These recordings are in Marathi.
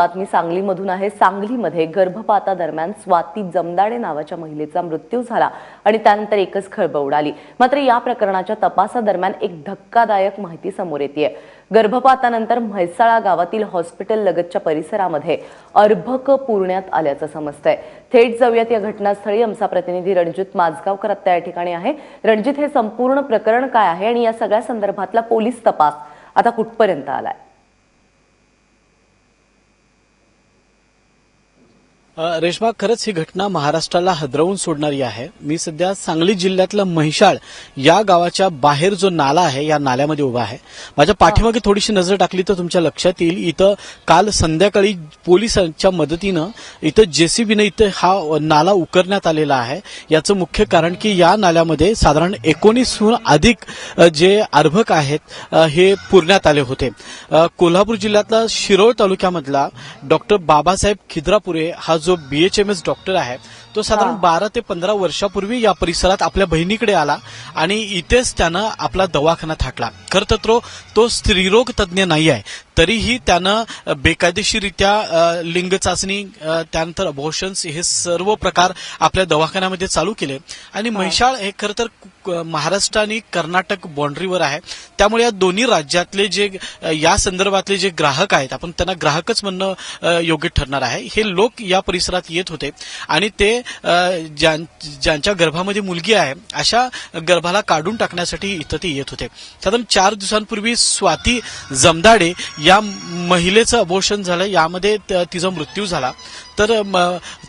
बातमी सांगलीमधून आहे. सांगलीमध्ये गर्भपातादरम्यान स्वाती जमदाडे नावाच्या महिलेचा मृत्यू झाला आणि त्यानंतर एकच खळबळ उडाली. मात्र या प्रकरणाच्या तपासादरम्यान एक धक्कादायक माहिती समोर येते गर्भपातानंतर म्हैसाळा गावातील हॉस्पिटल लगतच्या परिसरामध्ये अर्भक पुरण्यात आल्याचं समजतंय. थेट जाऊयात या घटनास्थळी. आमचा प्रतिनिधी रणजित माजगावकर आता या ठिकाणी आहे. रणजित हे संपूर्ण प्रकरण काय आहे? आणि या सगळ्या संदर्भातला पोलीस तपास आता कुठपर्यंत आलाय? रेश्मा खरंच ही घटना महाराष्ट्राला हदरवून सोडणारी आहे. मी सध्या सांगली जिल्ह्यातलं म्हैसाळ या गावाच्या बाहेर जो नाला आहे या नाल्यामध्ये उभा आहे. माझ्या पाठीमागे थोडीशी नजर टाकली तर तुमच्या लक्षात येईल. इथं काल संध्याकाळी पोलिसांच्या मदतीनं इथं जेसीबीनं इथं हा नाला उकरण्यात आलेला आहे. याचं मुख्य कारण की या नाल्यामध्ये साधारण एकोणीसहून अधिक जे अर्भक आहेत हे पुरण्यात आले होते. कोल्हापूर जिल्ह्यातला शिरोळ तालुक्यामधला डॉक्टर बाबासाहेब खिद्रापुरे हा जो बीएचएमएस डॉक्टर आहे तो साधारण. बारा ते पंधरा वर्षापूर्वी या परिसरात आपल्या बहिणीकडे आला आणि इथेच त्यानं आपला दवाखाना थाटला खरं तर तो तो स्त्रीरोग तज्ज्ञ नाही आहे तरीही त्यानं बेकायदेशीरित्या लिंग चाचणी त्यानंतर अबॉर्शन्स हे सर्व प्रकार आपल्या दवाखान्यामध्ये चालू केले. आणि म्हैसाळ हे खरं तर क- महाराष्ट्र आणि कर्नाटक बाँड्रीवर आहे. त्यामुळे या दोन्ही राज्यातले जे या संदर्भातले जे ग्राहक आहेत आपण त्यांना ग्राहकच म्हणणं योग्य ठरणार आहे. हे लोक या परिसरात येत होते. आणि ते ज्यांच्या गर्भामध्ये मुलगी आहे अशा गर्भाला काढून टाकण्यासाठी इथं ते येत होते. साधारण चार दिवसांपूर्वी स्वाती जमदाडे या महिलेचं अबोर्शन झालं यामध्ये तिचा मृत्यू झाला. तर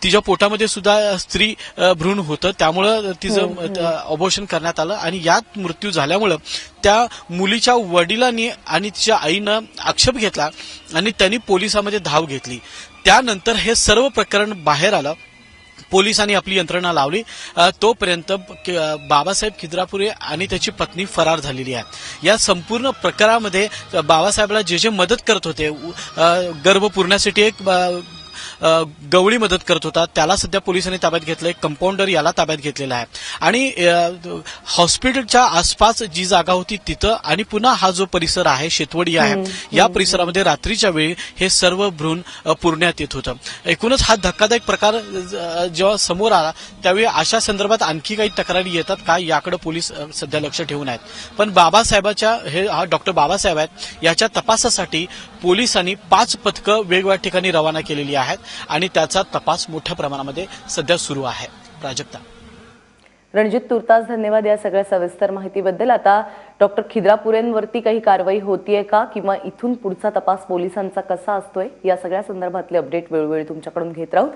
तिच्या पोटामध्ये सुद्धा स्त्री भ्रूण होतं. त्यामुळं तिचं अबोर्शन करण्यात आलं आणि यात मृत्यू झाल्यामुळं त्या मुलीच्या वडिलांनी आणि तिच्या आईनं आक्षेप घेतला आणि त्यांनी पोलिसांमध्ये धाव घेतली. त्यानंतर हे सर्व प्रकरण बाहेर आलं. पोलिसांनी आपली यंत्रणा लावली. तोपर्यंत बाबासाहेब खिद्रापुरे आणि त्याची पत्नी फरार झालेली आहे. या संपूर्ण प्रकारामध्ये बाबासाहेबला जे जे मदत करत होते गर्भ पुरण्यासाठी एक गवळी मदत करत होता. त्याला सध्या पोलिसांनी ताब्यात घेतलंय. कंपाऊंडर याला ताब्यात घेतलेला आहे. आणि हॉस्पिटलच्या आसपास जी जागा होती तिथं आणि पुन्हा हा जो परिसर आहे शेतवडी आहे या परिसरामध्ये रात्रीच्या वेळी हे सर्व भ्रूण पुरण्यात येत होतं. एकूणच हा धक्कादायक प्रकार जेव्हा समोर आला त्यावेळी अशा संदर्भात आणखी काही तक्रारी येतात का? याकडे पोलीस सध्या लक्ष ठेवून आहेत. पण बाबासाहेबाच्या हे हा डॉक्टर बाबासाहेब आहेत याच्या तपासासाठी पोलिसांनी पाच पथकं वेगवेगळ्या ठिकाणी रवाना केलेली आहेत आणि त्याचा तपास मोठ्या प्रमाणामध्ये सध्या सुरू आहे. प्राजक्ता. रणजित तुर्तास धन्यवाद या सगळ्या सविस्तर माहितीबद्दल. आता डॉक्टर खिद्रापुरेंवरती काही कारवाई होतीये का? किंवा इथून पुढचा तपास पोलिसांचा कसा असतोय? या सगळ्या संदर्भातले अपडेट वेळोवेळी तुमच्याकडून घेत राहू.